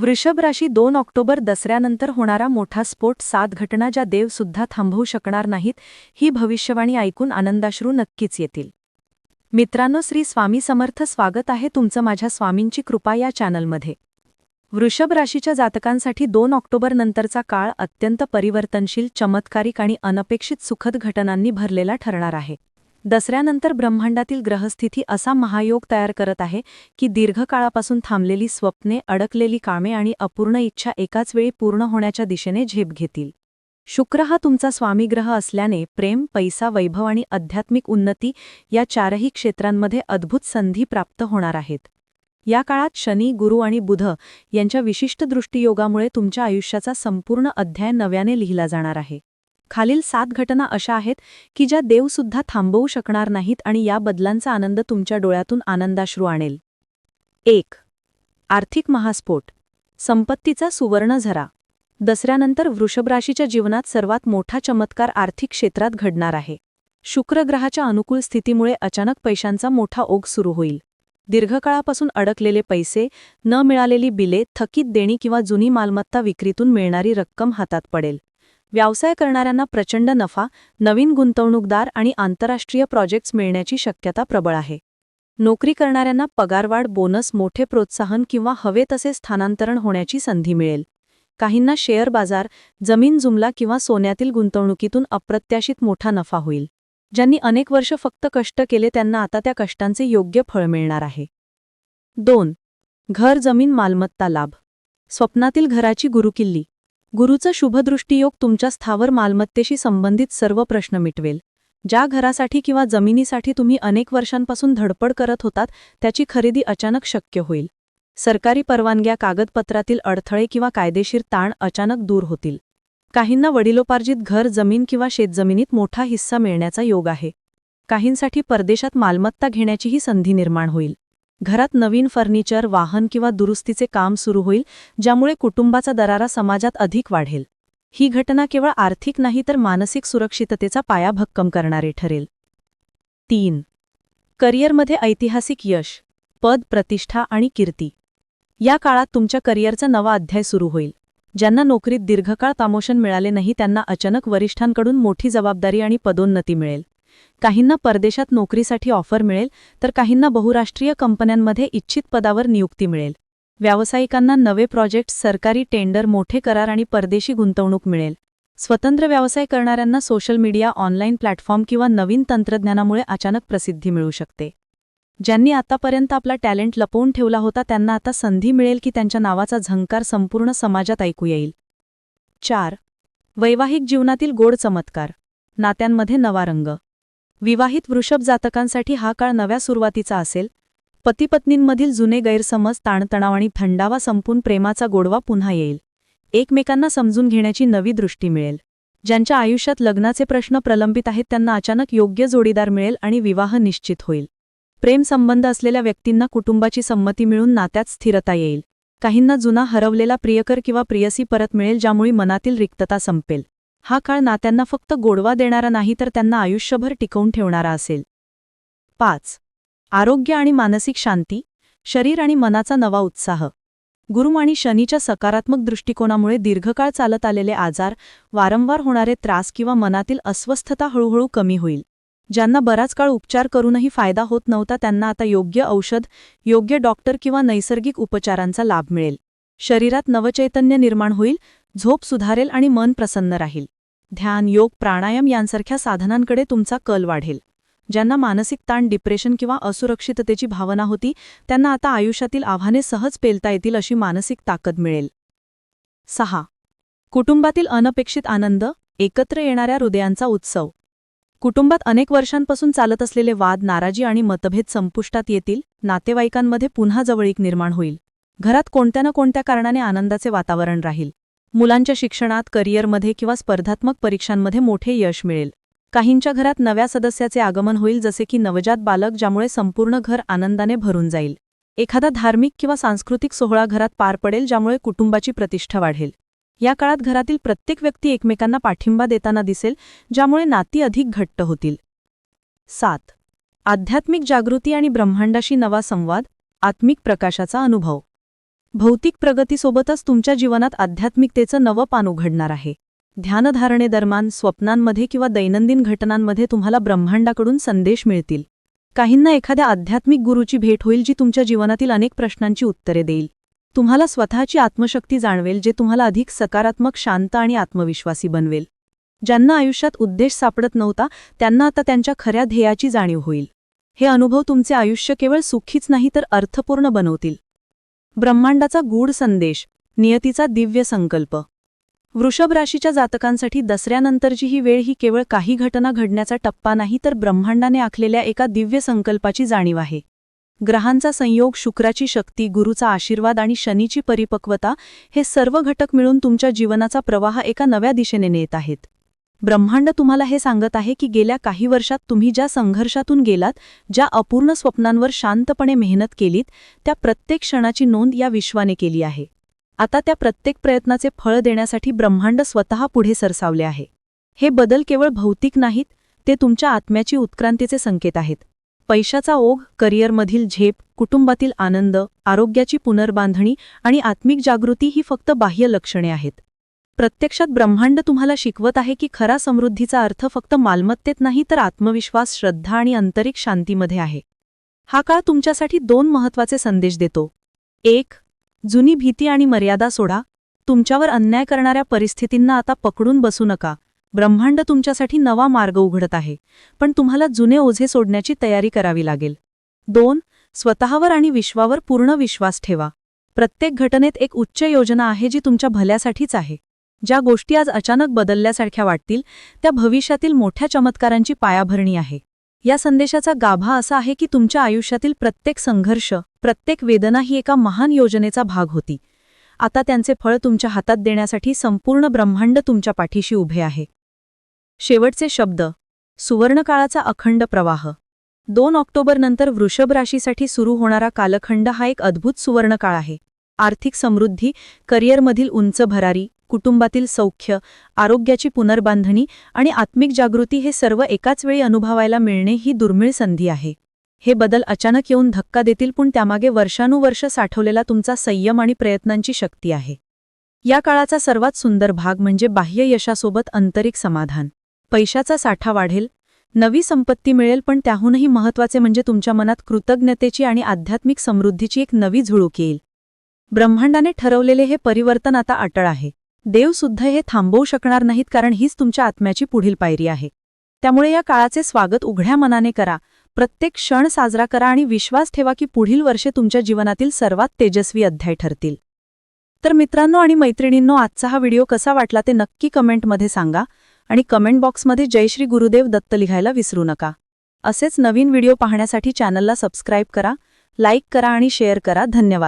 वृषभ राशी दोन ऑक्टोबर दसऱ्यानंतर होणारा मोठा स्फोट सात घटना ज्या देवसुद्धा थांबवू शकणार नाहीत ही भविष्यवाणी ऐकून आनंदाश्रू नक्कीच येतील. मित्रांनो श्री स्वामी समर्थ स्वागत आहे तुमचं माझ्या स्वामींची कृपा या चॅनलमध्ये. वृषभ राशीच्या जातकांसाठी दोन ऑक्टोबर नंतरचा काळ अत्यंत परिवर्तनशील चमत्कारिक आणि अनपेक्षित सुखद घटनांनी भरलेला ठरणार आहे. दसऱ्यानंतर ब्रह्मांडातील ग्रहस्थिती असा महायोग तयार करत आहे की दीर्घकाळापासून थांबलेली स्वप्ने अडकलेली कामे आणि अपूर्ण इच्छा एकाच वेळी पूर्ण होण्याच्या दिशेने झेप घेतील. शुक्र हा तुमचा स्वामीग्रह असल्याने प्रेम पैसा वैभव आणि आध्यात्मिक उन्नती या चारही क्षेत्रांमध्ये अद्भुत संधी प्राप्त होणार आहेत. या काळात शनी गुरु आणि बुध यांच्या विशिष्ट दृष्टियोगामुळे तुमच्या आयुष्याचा संपूर्ण अध्याय नव्याने लिहिला जाणार आहे. खालील सात घटना अशा आहेत की ज्या देवसुद्धा थांबवू शकणार नाहीत आणि या बदलांचा आनंद तुमच्या डोळ्यातून आनंदाश्रू आणेल. एक. आर्थिक महास्फोट. संपत्तीचा सुवर्ण झरा. दसऱ्यानंतर वृषभराशीच्या जीवनात सर्वात मोठा चमत्कार आर्थिक क्षेत्रात घडणार आहे. शुक्रग्रहाच्या अनुकूल स्थितीमुळे अचानक पैशांचा मोठा ओघ सुरू होईल. दीर्घकाळापासून अडकलेले पैसे न मिळालेली बिले थकीत देणी किंवा जुनी मालमत्ता विक्रीतून मिळणारी रक्कम हातात पडेल. व्यवसाय करणाऱ्यांना प्रचंड नफा नवीन गुंतवणूकदार आणि आंतरराष्ट्रीय प्रोजेक्ट्स मिळण्याची शक्यता प्रबळ आहे. नोकरी करणाऱ्यांना पगारवाढ बोनस मोठे प्रोत्साहन किंवा हवे तसे स्थानांतरण होण्याची संधी मिळेल. काहींना शेअर बाजार जमीन जुमला किंवा सोन्यातील गुंतवणुकीतून अप्रत्याशित मोठा नफा होईल. ज्यांनी अनेक वर्ष फक्त कष्ट केले त्यांना आता त्या कष्टांचे योग्य फळ मिळणार आहे. दोन घर जमीन मालमत्ता लाभ. स्वप्नातील घराची गुरुकिल्ली. गुरुचं शुभदृष्टीयोग तुमच्या स्थावर मालमत्तेशी संबंधित सर्व प्रश्न मिटवेल. ज्या घरासाठी किंवा जमिनीसाठी तुम्ही अनेक वर्षांपासून धडपड करत होतात त्याची खरेदी अचानक शक्य होईल. सरकारी परवानग्या कागदपत्रातील अडथळे किंवा कायदेशीर ताण अचानक दूर होतील. काहींना वडिलोपार्जित घर जमीन किंवा शेतजमिनीत मोठा हिस्सा मिळण्याचा योग आहे. काहींसाठी परदेशात मालमत्ता घेण्याचीही संधी निर्माण होईल. घरात नवीन फर्निचर वाहन किंवा दुरुस्तीचे काम सुरू होईल ज्यामुळे कुटुंबाचा दरारा समाजात अधिक वाढेल. ही घटना केवळ आर्थिक नाही तर मानसिक सुरक्षिततेचा पाया भक्कम करणारे ठरेल. तीन. करिअरमध्ये ऐतिहासिक यश पद प्रतिष्ठा आणि कीर्ती. या काळात तुमच्या करिअरचा नवा अध्याय सुरू होईल. ज्यांना नोकरीत दीर्घकाळ तामोशन मिळाले नाही त्यांना अचानक वरिष्ठांकडून मोठी जबाबदारी आणि पदोन्नती मिळेल. काहींना परदेशात नोकरीसाठी ऑफर मिळेल तर काहींना बहुराष्ट्रीय कंपन्यांमध्ये इच्छित पदावर नियुक्ती मिळेल. व्यावसायिकांना नवे प्रोजेक्ट सरकारी टेंडर मोठे करार आणि परदेशी गुंतवणूक मिळेल. स्वतंत्र व्यवसाय करणाऱ्यांना सोशल मीडिया ऑनलाईन प्लॅटफॉर्म किंवा नवीन तंत्रज्ञानामुळे अचानक प्रसिद्धी मिळू शकते. ज्यांनी आतापर्यंत आपला टॅलेंट लपवून ठेवला होता त्यांना आता संधी मिळेल की त्यांच्या नावाचा झंकार संपूर्ण समाजात ऐकू येईल. चार. वैवाहिक जीवनातील गोड चमत्कार. नात्यांमध्ये नवा रंग. विवाहित वृषभ जातकांसाठी हा काळ नव्या सुरुवातीचा असेल. पतीपत्नींमधील जुने गैरसमज ताणतणाव आणि थंडावा संपून प्रेमाचा गोडवा पुन्हा येईल. एकमेकांना समजून घेण्याची नवी दृष्टी मिळेल. ज्यांच्या आयुष्यात लग्नाचे प्रश्न प्रलंबित आहेत त्यांना अचानक योग्य जोडीदार मिळेल आणि विवाह निश्चित होईल. प्रेमसंबंध असलेल्या व्यक्तींना कुटुंबाची संमती मिळून नात्यात स्थिरता येईल. काहींना जुना हरवलेला प्रियकर किंवा प्रियसी परत मिळेल ज्यामुळे मनातील रिक्तता संपेल. हा काळ नात्यांना फक्त गोडवा देणारा नाही तर त्यांना आयुष्यभर टिकवून ठेवणारा असेल. पाच. आरोग्य आणि मानसिक शांती शरीर आणि मनाचा नवा उत्साह. गुरु आणि शनीच्या सकारात्मक दृष्टिकोनामुळे दीर्घकाळ चालत आलेले आजार वारंवार होणारे त्रास किंवा मनातील अस्वस्थता हळूहळू कमी होईल. ज्यांना बराच काळ उपचार करूनही फायदा होत नव्हता त्यांना आता योग्य औषध योग्य डॉक्टर किंवा नैसर्गिक उपचारांचा लाभ मिळेल. शरीरात नवचैतन्य निर्माण होईल झोप सुधारेल आणि मन प्रसन्न राहील. ध्यान योग प्राणायाम यांसारख्या साधनांकडे तुमचा कल वाढेल. ज्यांना मानसिक ताण डिप्रेशन किंवा असुरक्षिततेची भावना होती त्यांना आता आयुष्यातील आव्हाने सहज पेलता येतील अशी मानसिक ताकद मिळेल. सहा. कुटुंबातील अनपेक्षित आनंद एकत्र येणाऱ्या हृदयांचा उत्सव. कुटुंबात अनेक वर्षांपासून चालत असलेले वाद नाराजी आणि मतभेद संपुष्टात येतील नातेवाईकांमध्ये पुन्हा जवळीक निर्माण होईल. घरात कोणत्या ना कोणत्या कारणाने आनंदाचे वातावरण राहील. मुलांच्या शिक्षणात करिअरमध्ये किंवा स्पर्धात्मक परीक्षांमध्ये मोठे यश मिळेल. काहींच्या घरात नव्या सदस्याचे आगमन होईल जसे की नवजात बालक ज्यामुळे संपूर्ण घर आनंदाने भरून जाईल. एखादा धार्मिक किंवा सांस्कृतिक सोहळा घरात पार पडेल ज्यामुळे कुटुंबाची प्रतिष्ठा वाढेल. या काळात घरातील प्रत्येक व्यक्ती एकमेकांना पाठिंबा देताना दिसेल ज्यामुळे नाती अधिक घट्ट होतील. सात. आध्यात्मिक जागृती आणि ब्रह्मांडाशी नवा संवाद आत्मिक प्रकाशाचा अनुभव. भौतिक प्रगतीसोबतच तुमच्या जीवनात आध्यात्मिकतेचं नवं पान उघडणार आहे. ध्यानधारणेदरम्यान स्वप्नांमध्ये किंवा दैनंदिन घटनांमध्ये तुम्हाला ब्रह्मांडाकडून संदेश मिळतील. काहींना एखाद्या आध्यात्मिक गुरूची भेट होईल जी तुमच्या जीवनातील अनेक प्रश्नांची उत्तरे देईल. तुम्हाला स्वतःची आत्मशक्ती जाणवेल जे तुम्हाला अधिक सकारात्मक शांत आणि आत्मविश्वासी बनवेल. ज्यांना आयुष्यात उद्देश सापडत नव्हता त्यांना आता त्यांच्या खऱ्या ध्येयाची जाणीव होईल. हे अनुभव तुमचे आयुष्य केवळ सुखीच नाही तर अर्थपूर्ण बनवतील. ब्रह्मांडाचा गूढ संदेश नियतीचा दिव्य संकल्प. वृषभ राशीच्या जातकांसाठी दसऱ्यानंतरची ही वेळ ही केवळ काही घटना घडण्याचा टप्पा नाही तर ब्रह्मांडाने आखलेल्या एका दिव्य संकल्पाची जाणीव आहे. ग्रहांचा संयोग शुक्राची शक्ती गुरुचा आशीर्वाद आणि शनीची परिपक्वता हे सर्व घटक मिळून तुमच्या जीवनाचा प्रवाह एका नव्या दिशेने नेत आहेत. ब्रह्मांड तुम्हाला हे सांगत आहे की गेल्या काही वर्षात तुम्ही ज्या संघर्षातून गेलात ज्या अपूर्ण स्वप्नांवर शांतपणे मेहनत केलीत त्या प्रत्येक क्षणाची नोंद या विश्वाने केली आहे. आता त्या प्रत्येक प्रयत्नाचे फळ देण्यासाठी ब्रह्मांड स्वतः पुढे सरसावले आहे. हे बदल केवळ भौतिक नाहीत ते तुमच्या आत्म्याची उत्क्रांतीचे संकेत आहेत. पैशाचा ओघ करिअरमधील झेप कुटुंबातील आनंद आरोग्याची पुनर्बांधणी आणि आत्मिक जागृती ही फक्त बाह्य लक्षणे आहेत. प्रत्यक्षात ब्रह्मांड तुम्हाला शिकवत आहे की खरा समृद्धीचा अर्थ फक्त मालमत्तेत नाही तर आत्मविश्वास श्रद्धा आणि आंतरिक शांतीमध्ये आहे. हा काळ तुमच्यासाठी दोन महत्त्वाचे संदेश देतो. एक जुनी भीती आणि मर्यादा सोडा. तुमच्यावर अन्याय करणाऱ्या परिस्थितींना आता पकडून बसू नका. ब्रह्मांड तुमच्यासाठी नवा मार्ग उघडत आहे पण तुम्हाला जुने ओझे सोडण्याची तयारी करावी लागेल. दोन स्वतःवर आणि विश्वावर पूर्ण विश्वास ठेवा. प्रत्येक घटनेत एक उच्च योजना आहे जी तुमच्या भल्यासाठीच आहे. ज्या गोष्टी आज अचानक बदलल्यासारख्या वाटतील त्या भविष्यातील मोठ्या चमत्कारांची पायाभरणी आहे. या संदेशाचा गाभा असा आहे की तुमच्या आयुष्यातील प्रत्येक संघर्ष प्रत्येक वेदना ही एका महान योजनेचा भाग होती. आता त्यांचे फळ तुमच्या हातात देण्यासाठी संपूर्ण ब्रह्मांड तुमच्या पाठीशी उभे आहे. शेवटचे शब्द. सुवर्णकाळाचा अखंड प्रवाह. दोन ऑक्टोबरनंतर वृषभ राशीसाठी सुरू होणारा कालखंड हा एक अद्भुत सुवर्णकाळ आहे. आर्थिक समृद्धी करिअरमधील उंच भरारी कुटुंबातील सौख्य आरोग्याची पुनर्बांधणी आणि आत्मिक जागृती हे सर्व एकाच वेळी अनुभवायला मिळणे ही दुर्मिळ संधी आहे. हे बदल अचानक येऊन धक्का देतील पण त्यामागे वर्षानुवर्ष साठवलेला तुमचा संयम आणि प्रयत्नांची शक्ती आहे. या काळाचा सर्वात सुंदर भाग म्हणजे बाह्य यशासोबत आंतरिक समाधान. पैशाचा साठा वाढेल नवी संपत्ती मिळेल पण त्याहूनही महत्त्वाचे म्हणजे तुमच्या मनात कृतज्ञतेची आणि आध्यात्मिक समृद्धीची एक नवी झुळूक येईल. ब्रह्मांडाने ठरवलेले हे परिवर्तन आता अटळ आहे. देवसुद्धा हे थांबवू शकणार नाहीत कारण हीच तुमच्या आत्म्याची पुढील पायरी आहे. त्यामुळे या काळाचे स्वागत उघड्या मनाने करा. प्रत्येक क्षण साजरा करा आणि विश्वास ठेवा की पुढील वर्षे तुमच्या जीवनातील सर्वात तेजस्वी अध्याय ठरतील. तर मित्रांनो आणि मैत्रिणींनो आजचा हा व्हिडिओ कसा वाटला ते नक्की कमेंटमध्ये सांगा आणि कमेंट बॉक्समध्ये जयश्री गुरुदेव दत्त लिहायला विसरू नका. असेच नवीन व्हिडिओ पाहण्यासाठी चॅनलला सबस्क्राईब करा लाईक करा आणि शेअर करा. धन्यवाद.